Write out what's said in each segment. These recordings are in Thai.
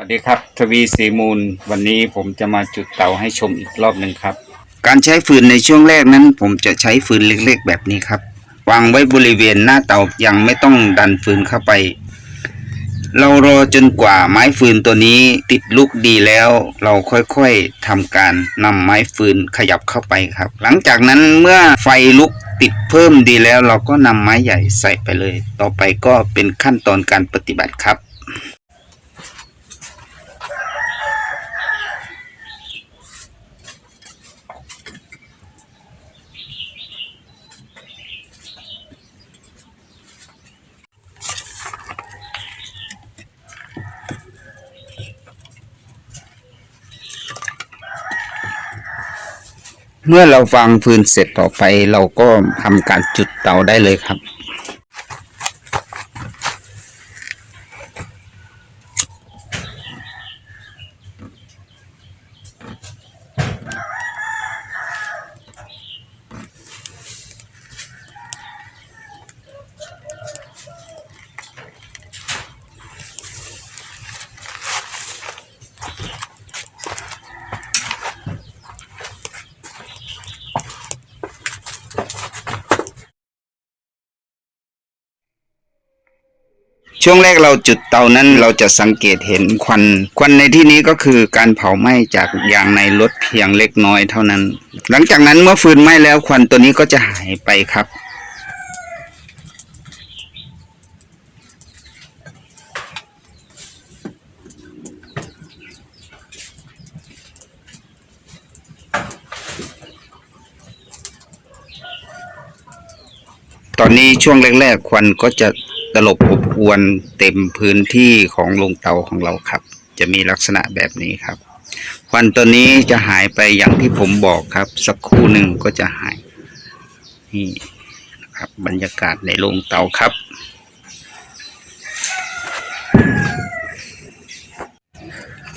สวัสดีครับทวีสีมูล วันนี้ผมจะมาจุดเตาให้ชมอีกรอบหนึ่งครับ การใช้ฟืนในช่วงแรกนั้น ผมจะใช้ฟืนเล็กๆ แบบนี้ครับ วางไว้บริเวณหน้าเตายังไม่ต้องดันฟืนเข้าไป เรารอจนกว่าไม้ฟืนตัวนี้ติดลูกดีแล้ว เราค่อยๆทำการนำไม้ฟืนขยับเข้าไปครับ หลังจากนั้นเมื่อไฟลุกติดเพิ่มดีแล้ว เราก็นำไม้ใหญ่ใส่ไปเลย ต่อไปก็เป็นขั้นตอนการปฏิบัติครับ เมื่อเราฟังฟืนเสร็จต่อไปเราก็ทำการจุดเตาได้เลยครับ ช่วงแรกเราจุดเตานั้นเราจะสังเกตเห็นควันควันในที่นี้ก็คือการเผาไหม้จากยางในรถเพียงเล็กน้อยเท่านั้น หลังจากนั้นเมื่อฟืนไหม้แล้วควันตัวนี้ก็จะหายไปครับตอนนี้ช่วงแรกๆควันก็จะ ลบอบอวนเต็มพื้นที่ของโรงเตาของเราครับ จะมีลักษณะแบบนี้ครับ ควันตัวนี้จะหายไปอย่างที่ผมบอกครับ สักครู่หนึ่งก็จะหายนี่ครับบรรยากาศในโรงเตาครับ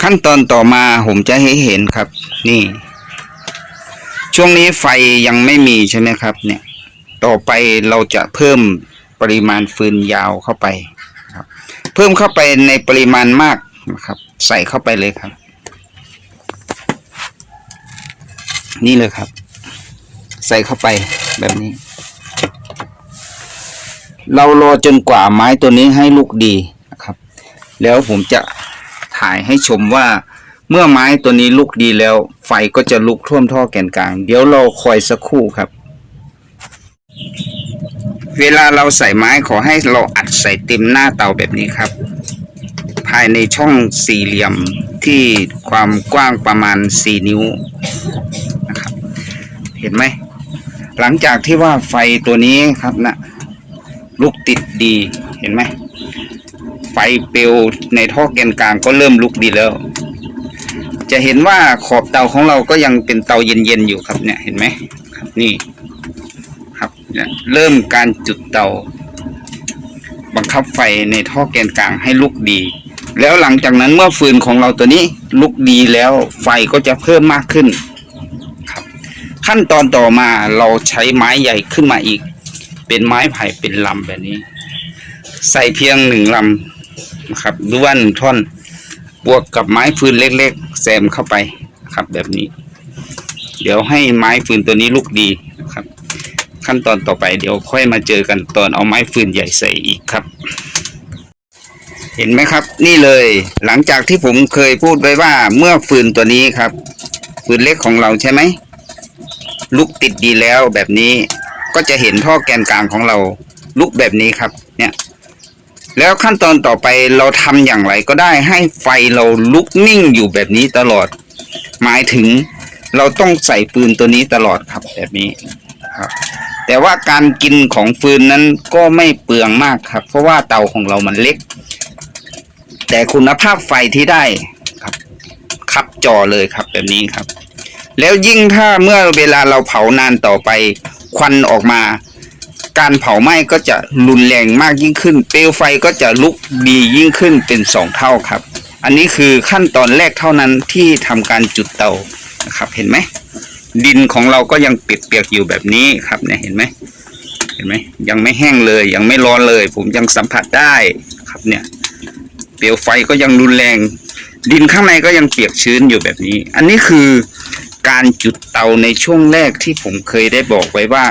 ขั้นตอนต่อมาผมจะให้เห็นครับ นี่ ช่วงนี้ไฟยังไม่มีใช่ไหมครับ เนี่ย ต่อไปเราจะเพิ่ม ปริมาณฟืนยาวเข้าไปครับ เพิ่มเข้าไปในปริมาณมากนะครับ ใส่เข้าไปเลยครับ นี่เลยครับ ใส่เข้าไปแบบนี้ เรารอจนกว่าไม้ตัวนี้ให้ลูกดีนะครับ แล้วผมจะถ่ายให้ชมว่าเมื่อไม้ตัวนี้ลุกดีแล้ว ไฟก็จะลุกท่วมท่อแกนกลาง เดี๋ยวเราคอยสักครู่ครับ เวลาเราใส่ไม้ขอให้เราอัดใส่เต็มหน้าเตาแบบนี้ครับ ภายในช่องสี่เหลี่ยมที่ความกว้างประมาณสี่นิ้วนะครับ เห็นไหม หลังจากที่ว่าไฟตัวนี้ครับนะลุกติดดีเห็นไหม ไฟเปลวในท่อแกนกลางก็เริ่มลุกดีแล้ว จะเห็นว่าขอบเตาของเราก็ยังเป็นเตาเย็นๆอยู่ครับเนี่ยเห็นไหมนี่ เริ่มการจุดเตา บังคับไฟในท่อแกนกลางให้ลุกดี แล้วหลังจากนั้นเมื่อฟืนของเราตัวนี้ลุกดีแล้วไฟก็จะเพิ่มมากขึ้นครับขั้นตอนต่อมาเราใช้ไม้ใหญ่ขึ้นมาอีก เป็นไม้ไผ่เป็นลำแบบนี้ ใส่เพียงหนึ่งลำนะครับหรือว่าหนึ่งท่อนบวกกับไม้ฟืนเล็กๆแซมเข้าไปครับแบบนี้ เดี๋ยวให้ไม้ฟืนตัวนี้ลุกดี ขั้นตอนต่อไปเดี๋ยวค่อยมาเจอกันตอนเอาไม้ฟืนใหญ่ใส่อีกครับ เห็นไหมครับ นี่เลย หลังจากที่ผมเคยพูดไว้ว่าเมื่อฟืนตัวนี้ครับ ฟืนเล็กของเราใช่ไหมลุกติดดีแล้วแบบนี้ก็จะเห็นท่อแกนกลางของเราลุกแบบนี้ครับ เนี่ย แล้วขั้นตอนต่อไปเราทำอย่างไรก็ได้ให้ไฟเราลุกนิ่งอยู่แบบนี้ตลอด หมายถึงเราต้องใส่ปืนตัวนี้ตลอดครับแบบนี้ครับ แต่ว่าการกินของฟืนนั้นก็ไม่เปลืองมากครับ เพราะว่าเตาของเรามันเล็ก แต่คุณภาพไฟที่ได้ครับขับจอเลยครับแบบนี้ครับ แล้วยิ่งถ้าเมื่อเวลาเราเผานานต่อไป ควันออกมา การเผาไหม้ก็จะรุนแรงมากยิ่งขึ้น เปลวไฟก็จะลุกดียิ่งขึ้นเป็นสองเท่าครับ อันนี้คือขั้นตอนแรกเท่านั้นที่ทำการจุดเตานะครับเห็นไหม ดินของเราก็ยังเปียกๆอยู่แบบนี้ครับเนี่ยเห็นไหมเห็นไหมยังไม่แห้งเลยยังไม่ร้อนเลย ผมยังสัมผัสได้ครับเนี่ยเปลวไฟก็ยังรุนแรง ดินข้างในก็ยังเปียกชื้นอยู่แบบนี้ อันนี้คือการจุดเตาในช่วงแรกที่ผมเคยได้บอกไว้ว่า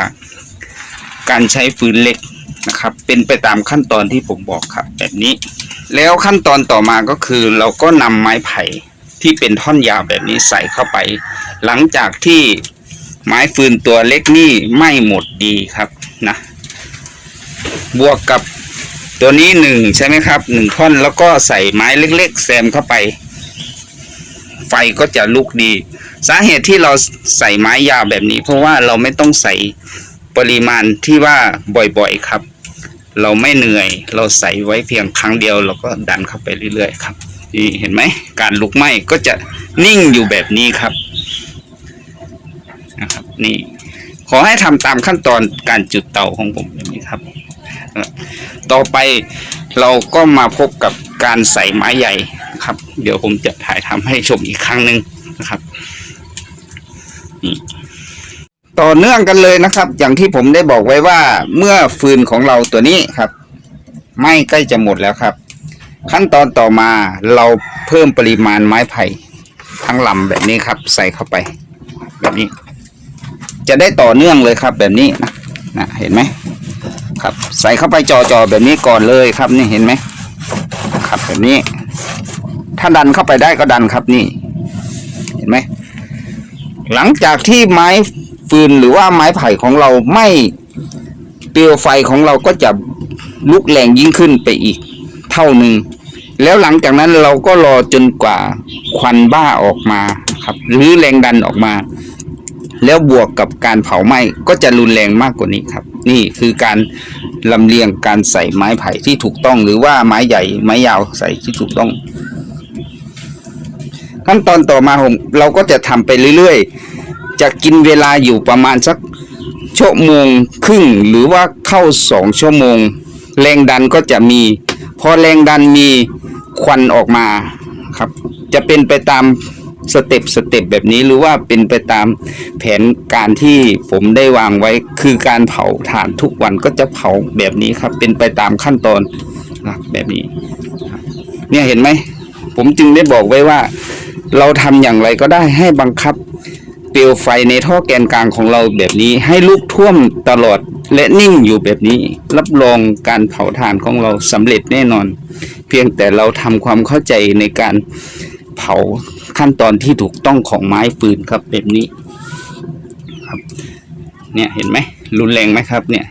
การใช้ฟืนเหล็กนะครับ เป็นไปตามขั้นตอนที่ผมบอกครับ แบบนี้ แล้วขั้นตอนต่อมาก็คือเราก็นำไม้ไผ่ ที่เป็นท่อนยาวแบบนี้ใส่เข้าไป หลังจากที่ไม้ฟืนตัวเล็กนี่ไม้หมดดีครับนะบวกกับตัวนี้หนึ่งใช่ไหมครับหนึ่งท่อนแล้วก็ใส่ไม้เล็ก ๆ แซมเข้าไป ไฟก็จะลุกดี สาเหตุที่เราใส่ไม้ยาวแบบนี้ เพราะว่าเราไม่ต้องใส่ปริมาณที่ว่าบ่อยๆครับ เราไม่เหนื่อย เราใส่ไว้เพียงครั้งเดียวเราก็ดันเข้าไปเรื่อยๆครับ นี่เห็นไหมการลุกไหม้ก็จะนิ่งอยู่แบบนี้ครับนะครับ นี่ ขอให้ทำตามขั้นตอนการจุดเตาของผมแบบนี้ครับ ต่อไปเราก็มาพบกับการใส่ไม้ใหญ่ครับ เดี๋ยวผมจะถ่ายทำให้ชมอีกครั้งหนึ่งนะครับนี่ต่อเนื่องกันเลยนะครับ อย่างที่ผมได้บอกไว้ว่าเมื่อฟืนของเราตัวนี้ครับไหม้ใกล้จะหมดแล้วครับ ขั้นตอนต่อมาเราเพิ่มปริมาณไม้ไผ่ทั้งลำแบบนี้ครับ ใส่เข้าไป แบบนี้ จะได้ต่อเนื่องเลยครับ แบบนี้นะนะเห็นไหมครับ ใส่เข้าไปจอๆแบบนี้ก่อนเลยครับนี่เห็นไหมครับแบบนี้ ถ้าดันเข้าไปได้ก็ดันครับนี่ เห็นไหมหลังจากที่ไม้ฟืนหรือว่าไม้ไผ่ของเราไม่เปลวไฟของเราก็จะลุกแรงยิ่งขึ้นไปอีก เท่าหนึ่งแล้วหลังจากนั้นเราก็รอจนกว่าควันบ้าออกมาครับ หรือแรงดันออกมา แล้วบวกกับการเผาไหม้ก็จะรุนแรงมากกว่านี้ครับ นี่คือการลำเลียงการใส่ไม้ไผ่ที่ถูกต้อง หรือว่าไม้ใหญ่ไม้ยาวใส่ที่ถูกต้อง ขั้นตอนต่อมาผมเราก็จะทำไปเรื่อยๆ จะกินเวลาอยู่ประมาณสักชั่วโมงครึ่งหรือว่าเข้าสองชั่วโมง แรงดันก็จะมี พอแรงดันมีควันออกมาครับ จะเป็นไปตามสเต็ปสเต็ปแบบนี้หรือว่าเป็นไปตามแผนการที่ผมได้วางไว้คือการเผาถ่านทุกวันก็จะเผาแบบนี้ครับ เป็นไปตามขั้นตอนแบบนี้ เนี่ยเห็นไหม ผมจึงได้บอกไว้ว่า เราทำอย่างไรก็ได้ให้บังคับ เปลวไฟในท่อแกนกลางของเราแบบนี้ ให้ลุกท่วมตลอดและนิ่งอยู่แบบนี้ รับรองการเผาถ่านของเราสำเร็จแน่นอน เพียงแต่เราทำความเข้าใจในการเผาขั้นตอนที่ถูกต้องของไม้ฟืนครับแบบนี้ครับ เนี่ยเห็นไหมรุนแรงไหมครับ เนี่ย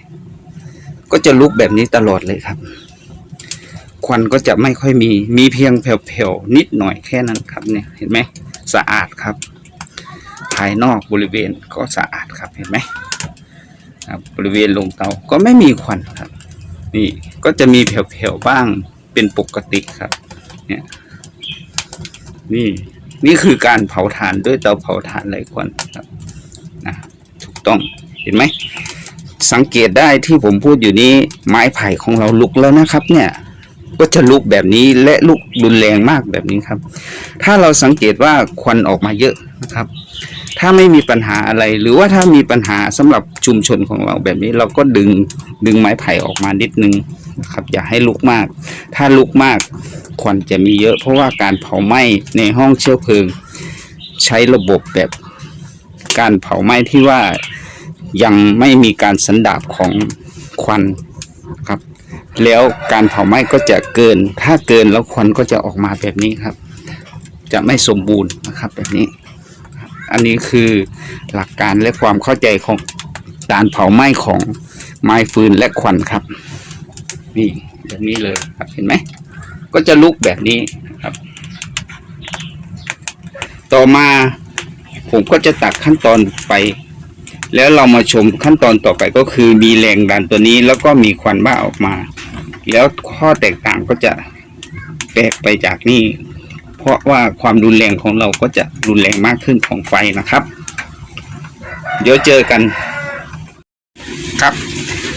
ก็จะลุกแบบนี้ตลอดเลยครับ ควันก็จะไม่ค่อยมีมีเพียงแผ่วๆนิดหน่อยแค่นั้นครับ เนี่ยเห็นไหมสะอาดครับ ภายนอกบริเวณก็สะอาดครับเห็นไหมครับบริเวณลงเตาก็ไม่มีควันครับ นี่ก็จะมีแผ่วๆบ้างเป็นปกติครับเนี่ยนี่นี่คือการเผาถ่านด้วยเตาเผาถ่านไร้ควันครับนะถูกต้องเห็นไหมสังเกตได้ที่ผมพูดอยู่นี้ไม้ไผ่ของเราลุกแล้วนะครับ เนี่ยก็จะลุกแบบนี้และลุกรุนแรงมากแบบนี้ครับ ถ้าเราสังเกตว่าควันออกมาเยอะนะครับ ถ้าไม่มีปัญหาอะไร หรือว่าถ้ามีปัญหาสำหรับชุมชนของเราแบบนี้เราก็ดึงดึงไม้ไผ่ออกมานิดนึงนะครับ อย่าให้ลุกมาก ถ้าลุกมากควันจะมีเยอะ เพราะว่าการเผาไหม้ในห้องเชื้อเพลิง ใช้ระบบแบบการเผาไหม้ที่ว่ายังไม่มีการสันดาบของควันครับ แล้วการเผาไหม้ก็จะเกิน ถ้าเกินแล้วควันก็จะออกมาแบบนี้ครับ จะไม่สมบูรณ์นะครับแบบนี้ อันนี้คือหลักการและความเข้าใจของการเผาไหม้ของไม้ฟืนและควันครับ นี่แบบนี้เลยครับเห็นไหมก็จะลุกแบบนี้ครับ ต่อมาผมก็จะตัดขั้นตอนไป แล้วเรามาชมขั้นตอนต่อไปก็คือมีแรงดันตัวนี้แล้วก็มีควันบ้าออกมา แล้วข้อแตกต่างก็จะแปลกไปจากนี่ เพราะว่าความรุนแรงของเราก็จะรุนแรงมากขึ้นของไฟนะครับ เดี๋ยวเจอกันครับ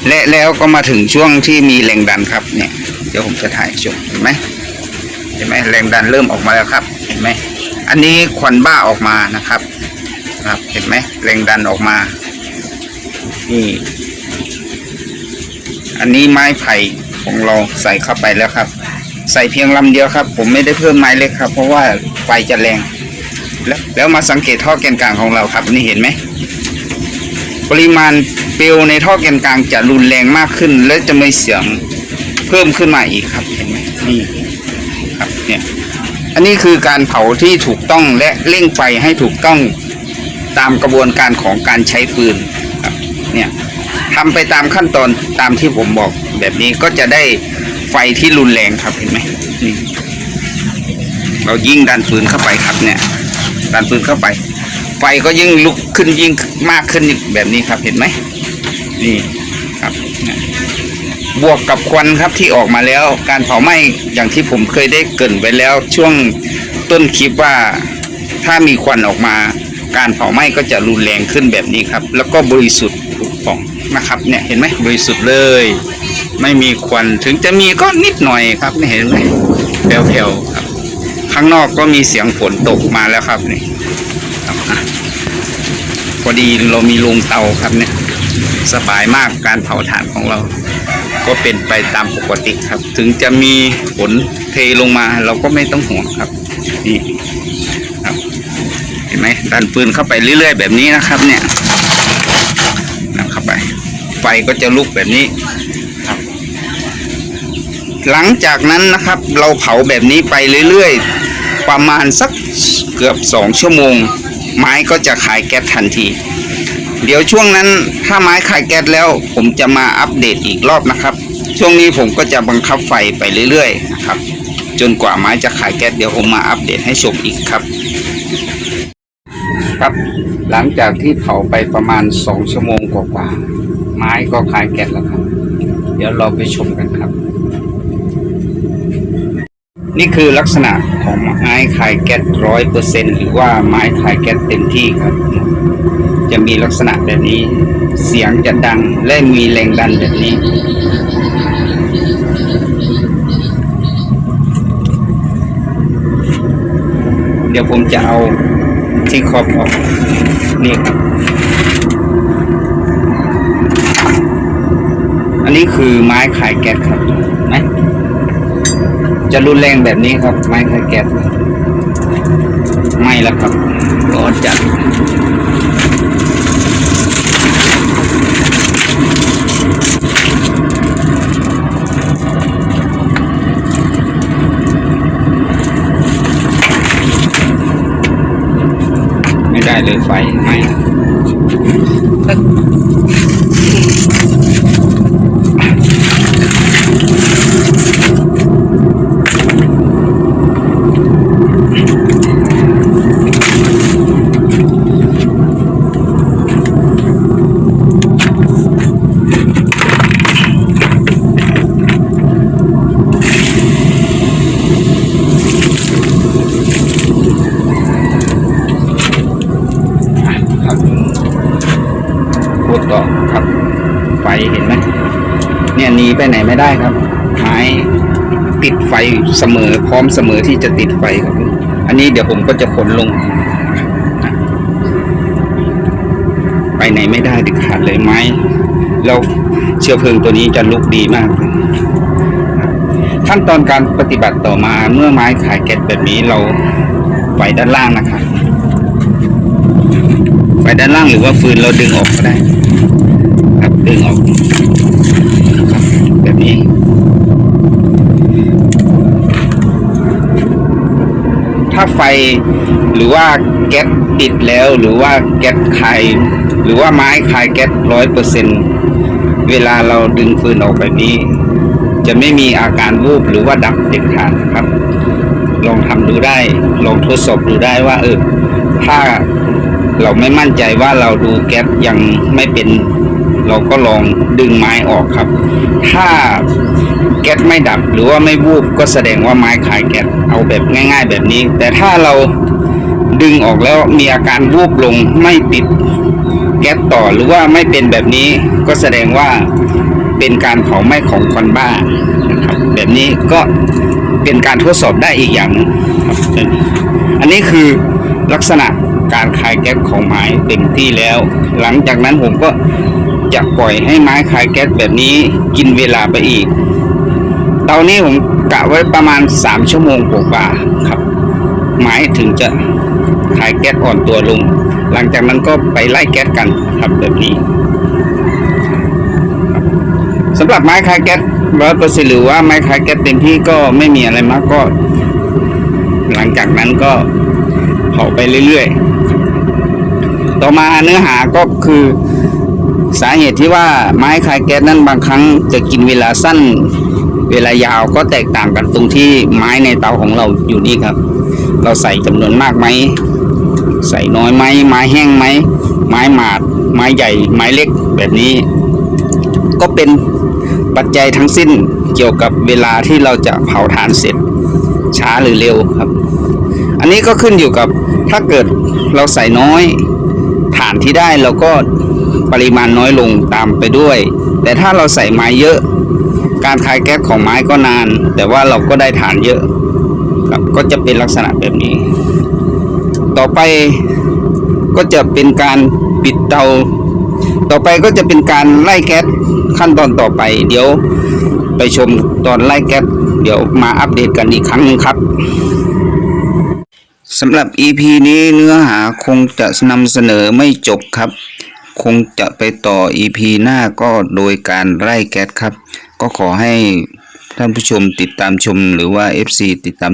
และแล้วก็มาถึงช่วงที่มีแรงดันครับเนี่ยเดี๋ยวผมจะถ่ายชมเห็นไหมเห็นไหมแรงดันเริ่มออกมาแล้วครับเห็นไหมอันนี้ควันบ้าออกมานะครับครับเห็นไหมแรงดันออกมานี่อันนี้ไม้ไผ่ของเราใส่เข้าไปแล้วครับ ใส่เพียงลำเดียวครับ ผมไม่ได้เพิ่มไม้เล็กครับ เพราะว่าไฟจะแรง แล้วแล้วมาสังเกตท่อแกนกลางของเราครับ นี่เห็นไหมปริมาณเปลวในท่อแกนกลางจะรุนแรงมากขึ้น และจะมีเสียงเพิ่มขึ้นมาอีกครับเห็นไหมนี่ครับเนี่ยอันนี้คือการเผาที่ถูกต้องและเร่งไฟให้ถูกต้องตามกระบวนการของการใช้ฟืนครับเนี่ยทำไปตามขั้นตอนตามที่ผมบอกแบบนี้ก็จะได้ ไฟที่รุนแรงครับเห็นไหมนี่เรายิ่งดันฟืนเข้าไปครับเนี่ย ดันฟืนเข้าไป ไฟก็ยิ่งลุกขึ้นยิ่งมากขึ้นแบบนี้ครับเห็นไหมนี่ครับบวกกับควันครับที่ออกมาแล้ว การเผาไหม้อย่างที่ผมเคยได้เกรินไปแล้วช่วงต้นคลิปว่าถ้ามีควันออกมา การเผาไหม้ก็จะรุนแรงขึ้นแบบนี้ครับ แล้วก็บริสุทธิ์ ถูกต้องนะครับ เนี่ยเห็นไหมบริสุทธิ์เลย ไม่มีควันถึงจะมีก็นิดหน่อยครับนี่เห็นไหมแผ่วๆครับข้างนอกก็มีเสียงฝนตกมาแล้วครับนี่พอดีเรามีโรงเตาครับเนี่ยสบายมากการเผาถ่านของเรา ก็เป็นไปตามปกติครับ ถึงจะมีฝนเทลงมาเราก็ไม่ต้องห่วงครับนี่ครับ เห็นไหมดันฟืนเข้าไปเรื่อย ๆ แบบนี้นะครับ เนี่ย ไฟก็จะลุกแบบนี้ครับ หลังจากนั้นนะครับ เราเผาแบบนี้ไปเรื่อยๆ ประมาณสักเกือบสองชั่วโมง ไม้ก็จะขายแก๊สทันที เดี๋ยวช่วงนั้นถ้าไม้ขายแก๊สแล้ว ผมจะมาอัปเดตอีกรอบนะครับ ช่วงนี้ผมก็จะบังคับไฟไปเรื่อยๆนะครับ จนกว่าไม้จะขายแก๊สเดี๋ยวผมมาอัปเดตให้ชมอีกครับครับหลังจากที่เผาไปประมาณสองชั่วโมงกว่าๆ ไม้ก็ขายแก๊สแล้วครับ เดี๋ยวเราไปชมกันครับ นี่คือลักษณะของไม้ขายแก๊สร้อยเปอร์เซ็นหรือว่าไม้ขายแก๊สเต็มที่ครับ จะมีลักษณะแบบนี้ เสียงจะดังและมีแรงดันแบบนี้เดี๋ยวผมจะเอาที่ครอบออกนี่ครับ นนี้คือไม้ขายแก๊สครับนไหมจะรุนแรงแบบนี้ครับ ไม้ขายแก๊สไม่แล้วครับร้อนจัดไม่ได้เลยไฟไหม่ครับพูดต่อครับ ไฟเห็นไหมเนี่ยหนี ไปไหนไม่ได้ครับ ไม้ติดไฟเสมอพร้อมเสมอที่จะติดไฟครับ อันนี้เดี๋ยวผมก็จะขนลง ไปไหนไม่ได้เด็ดขาดเลยไม้แล้วเชื้อเพลิงตัวนี้จะลุกดีมาก ขั้นตอนการปฏิบัติต่อมาเมื่อไม้ขายแก๊สแบบนี้เราไฟด้านล่างนะครับไฟด้านล่างหรือว่าฟืนเราดึงออกก็ได้ ครับดึงออกครับแบบนี้ ถ้าไฟ หรือว่าแก๊สติดแล้ว หรือว่าแก๊สคายหรือว่าไม้คายแก๊สร้อยเปอร์เซ็นเวลาเราดึงฟืนออกแบบนี้ จะไม่มีอาการวูบหรือว่าดับเด็ดขาดครับ ลองทำดูได้ ลองทดสอบดูได้ว่าเออถ้าเราไม่มั่นใจว่าเราดูแก๊สยังไม่เป็น เราก็ลองดึงไม้ออกครับ ถ้าแก๊สไม่ดับหรือว่าไม่วูบก็แสดงว่าไม้ขายแก๊สเอาแบบง่าย ๆ แบบนี้ แต่ถ้าเราดึงออกแล้วมีอาการวูบลงไม่ติดแก๊สต่อหรือว่าไม่เป็นแบบนี้ก็แสดงว่าเป็นการเผาไหม้ของควันบ้านะครับแบบนี้ก็เป็นการทดสอบได้อีกอย่างนึงครับอันนี้คือลักษณะการคายแก๊สของไม้เต็มที่แล้ว หลังจากนั้นผมก็ จะปล่อยให้ไม้คายแก๊สแบบนี้กินเวลาไปอีก เตานี้ผมกะไว้ประมาณสามชั่วโมงกว่าครับ ไม้ถึงจะขายแก๊สอ่อนตัวลง หลังจากนั้นก็ไปไล่แก๊สกันครับแบบนี้สำหรับไม้คายแก๊สร้อยเปอร์เซ็นหรือว่าไม้คายแก๊สเต็มที่ก็ไม่มีอะไรมากก็ หลังจากนั้นก็เผาไปเรื่อยๆ ต่อมาเนื้อหาก็คือ สาเหตุที่ว่าไม้คายแก๊สนั้นบางครั้งจะกินเวลาสั้น เวลายาวก็แตกต่างกันตรงที่ไม้ในเตาของเราอยู่นี่ครับ เราใส่จำนวนมากไหมใส่น้อยไหมไม้แห้งไหมไม้หมาด ไม้ใหญ่ ไม้เล็กแบบนี้ ก็เป็นปัจจัยทั้งสิ้นเกี่ยวกับเวลาที่เราจะเผาถ่านเสร็จ ช้าหรือเร็วครับ อันนี้ก็ขึ้นอยู่กับถ้าเกิดเราใส่น้อยถ่านที่ได้เราก็ ปริมาณน้อยลงตามไปด้วย แต่ถ้าเราใส่ไม้เยอะ การคายแก๊สของไม้ก็นาน แต่ว่าเราก็ได้ถ่านเยอะครับก็จะเป็นลักษณะแบบนี้ ต่อไปก็จะเป็นการปิดเตา ต่อไปก็จะเป็นการไล่แก๊สขั้นตอนต่อไป เดี๋ยวไปชมตอนไล่แก๊สเดี๋ยวมาอัปเดตกันอีกครั้งหนึงครับสำหรับ EP นี้เนื้อหาคงจะนำเสนอไม่จบครับ คงจะไปต่อ EP หน้าก็โดยการไล่แก๊สครับ ก็ขอให้ท่านผู้ชมติดตามชมหรือว่า FC ติดตาม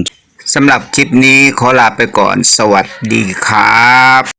สำหรับคลิปนี้ขอลาไปก่อนสวัสดีครับ